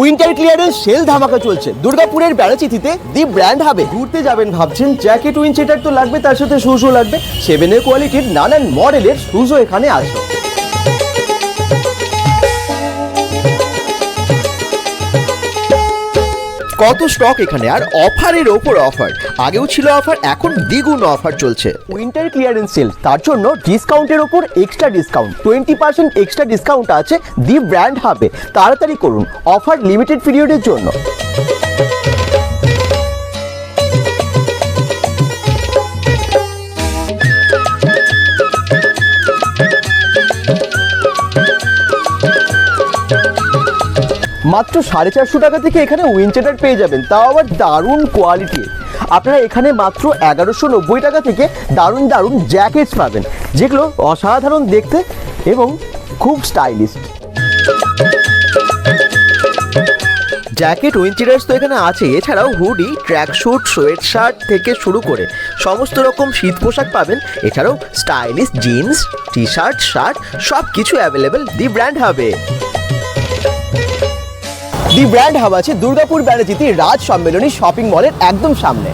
Winter clearance sale ধামাকা চলছে। দুর্গাপুরের বেড়াচিতিতে দি ব্র্যান্ড হবে। ঘুরতে যাবেন ভাবছেন জ্যাকেট উইনচেটার তো লাগবে, তার সাথে শুজও লাগবে। সেভেনের কোয়ালিটির নানান মডেলের শুজও এখানে আছে কত স্টক এখানে আর অফারের ওপর অফার আগেও ছিল অফার এখন দ্বিগুণ অফার চলছে। উইন্টার ক্লিয়ারেন্স সেল তার জন্য ডিসকাউন্টের ওপর extra discount twenty percent extra discount আছে দি ব্র্যান্ড হাবে তাড়াতাড়ি করুন অফার লিমিটেড পিরিয়ডের জন্য। মাত্র সাড়ে চারশো টাকা থেকে এখানে উইনচেটার পেয়ে যাবেন। তাও আবার দারুণ কোয়ালিটি আপনারা এখানে মাত্র এগারোশো নব্বই টাকা থেকে দারুণ দারুণ জ্যাকেটস পাবেন, যেগুলো অসাধারণ দেখতে এবং খুব স্টাইলিশ জ্যাকেট উইন্টারার্স তো এখানে আছে। এছাড়াও hoodie tracksuit sweatshirt থেকে শুরু করে সমস্ত রকম শীত পোশাক পাবেন। এছাড়াও stylish jeans T shirt shirt সব কিছু অ্যাভেলেবেল দি ব্র্যান্ড হবে দি ব্র্যান্ড হাব আছে দুর্গাপুর ব্যানার্জিতে রাজ সম্মেলনী শপিং মলের একদম সামনে।